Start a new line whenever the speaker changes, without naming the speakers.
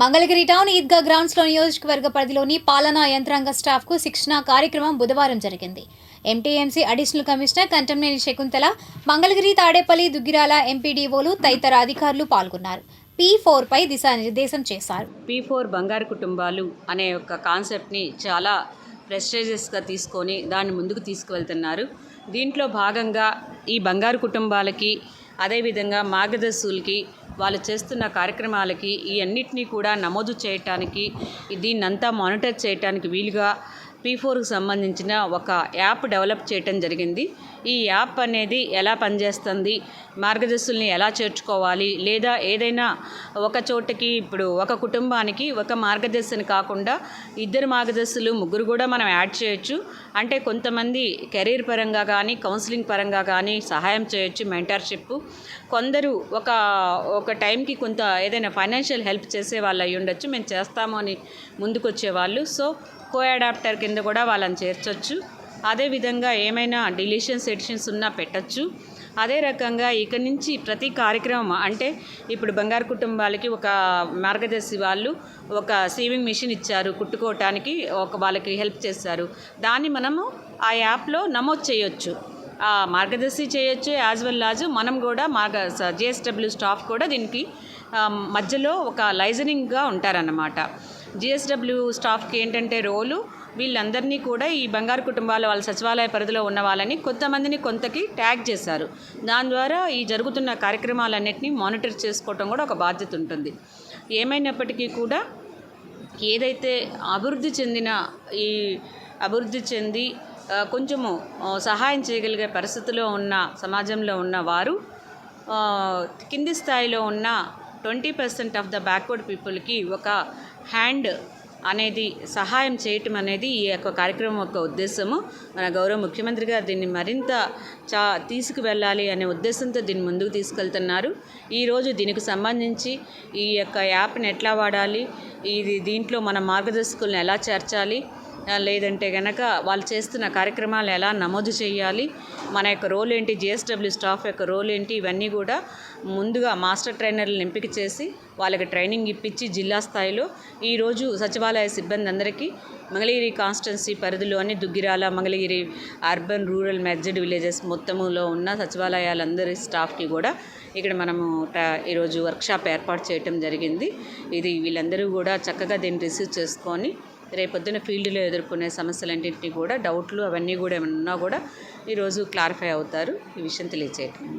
Mangalagiri town Eidgah గ్రౌండ్స్లో నియోజకవర్గ పరిధిలోని పాలనా యంత్రాంగ స్టాఫ్కు శిక్షణ కార్యక్రమం బుధవారం జరిగింది. MTMC additional commissioner Kantamneni Shakuntala Mangalagiri Tadepalli Duggirala ఎంపీడీఓలు తదితర అధికారులు పాల్గొన్నారు. పీ ఫోర్ పై దిశానిర్దేశం చేశారు.
పీ ఫోర్ బంగారు కుటుంబాలు అనే ఒక కాన్సెప్ట్ని చాలా ప్రెస్టేజియస్గా తీసుకొని దాన్ని ముందుకు తీసుకువెళ్తున్నారు. దీంట్లో భాగంగా ఈ బంగారు కుటుంబాలకి అదేవిధంగా మార్గదర్శులకి వాళ్ళు చేస్తున్న కార్యక్రమాలకి ఈ అన్నిటినీ కూడా నమోదు చేయటానికి దీన్నంతా మానిటర్ చేయటానికి వీలుగా పీ ఫోర్కి సంబంధించిన ఒక యాప్ డెవలప్ చేయటం జరిగింది. ఈ యాప్ అనేది ఎలా పనిచేస్తుంది మార్గదర్శుల్ని ఎలా చేర్చుకోవాలి లేదా ఏదైనా ఒక చోటకి ఇప్పుడు ఒక కుటుంబానికి ఒక మార్గదర్శిని కాకుండా ఇద్దరు మార్గదర్శులు ముగ్గురు కూడా మనం యాడ్ చేయొచ్చు. అంటే కొంతమంది కెరీర్ పరంగా కానీ కౌన్సిలింగ్ పరంగా కానీ సహాయం చేయొచ్చు మెంటర్షిప్. కొందరు ఒక ఒక టైంకి కొంత ఏదైనా ఫైనాన్షియల్ హెల్ప్ చేసే వాళ్ళు అయి ఉండొచ్చు మేము చేస్తాము అని ముందుకొచ్చే వాళ్ళు సో కో అడాప్టర్ కింద కింద కూడా వాళ్ళని చేర్చొచ్చు. అదేవిధంగా ఏమైనా డిలీషన్స్ ఎడిషన్స్ ఉన్నా పెట్టచ్చు. అదే రకంగా ఇక నుంచి ప్రతి కార్యక్రమం అంటే ఇప్పుడు బంగారు కుటుంబాలకి ఒక మార్గదర్శి వాళ్ళు ఒక సీవింగ్ మిషన్ ఇచ్చారు కుట్టుకోవటానికి ఒక వాళ్ళకి హెల్ప్ చేస్తారు దాన్ని మనము ఆ యాప్లో నమోదు చేయొచ్చు. ఆ మార్గదర్శి చేయొచ్చు యాజ్ వెల్ యాజ్ మనం కూడా మార్గ జిఎస్డబ్ల్యూ స్టాఫ్ కూడా దీనికి మధ్యలో ఒక లైజనింగ్గా ఉంటారన్నమాట. జిఎస్డబ్ల్యూ స్టాఫ్కి ఏంటంటే రోలు వీళ్ళందరినీ కూడా ఈ బంగారు కుటుంబాల వాళ్ళ సచివాలయ పరిధిలో ఉన్న వాళ్ళని కొంతమందిని కొంతకి ట్యాగ్ చేశారు. దాని ద్వారా ఈ జరుగుతున్న కార్యక్రమాలన్నింటినీ మానిటర్ చేసుకోవటం కూడా ఒక బాధ్యత ఉంటుంది. ఏమైనప్పటికీ కూడా ఏదైతే అభివృద్ధి చెందిన ఈ అభివృద్ధి చెంది కొంచెము సహాయం చేయగలిగే పరిస్థితిలో ఉన్న సమాజంలో ఉన్న వారు కింది స్థాయిలో ఉన్న twenty percent of the backward పీపుల్కి ఒక హ్యాండ్ అనేది సహాయం చేయటం అనేది ఈ యొక్క కార్యక్రమం యొక్క ఉద్దేశము. మన గౌరవ ముఖ్యమంత్రి గారు దీన్ని మరింత చా తీసుకువెళ్ళాలి అనే ఉద్దేశంతో దీన్ని ముందుకు తీసుకెళ్తున్నారు. ఈరోజు దీనికి సంబంధించి ఈ యొక్క యాప్ని ఎట్లా వాడాలి? ఇది దీంట్లో మన మార్గదర్శకులను ఎలా చేర్చాలి? లేదంటే కనుక వాళ్ళు చేస్తున్న కార్యక్రమాలు ఎలా నమోదు చేయాలి మన యొక్క రోల్ ఏంటి జిఎస్డబ్ల్యూ స్టాఫ్ యొక్క రోల్ ఏంటి ఇవన్నీ కూడా ముందుగా మాస్టర్ ట్రైనర్లను ఎంపిక చేసి వాళ్ళకి ట్రైనింగ్ ఇప్పించి జిల్లా స్థాయిలో ఈరోజు సచివాలయ సిబ్బంది అందరికీ మంగళగిరి కాన్స్టెన్సీ పరిధిలోని Duggirala Mangalagiri urban rural merged villages మొత్తములో ఉన్న సచివాలయాలందరి స్టాఫ్కి కూడా ఇక్కడ మనము ఈరోజు వర్క్షాప్ ఏర్పాటు చేయటం జరిగింది. ఇది వీళ్ళందరూ కూడా చక్కగా దీన్ని రిసీవ్ చేసుకొని రేపొద్దున ఫీల్డ్లో ఎదుర్కొనే సమస్యలన్నింటినీ కూడా డౌట్లు అవన్నీ కూడా ఏమైనా ఉన్నా కూడా ఈరోజు క్లారిఫై అవుతారు. ఈ విషయం తెలియచేయటం.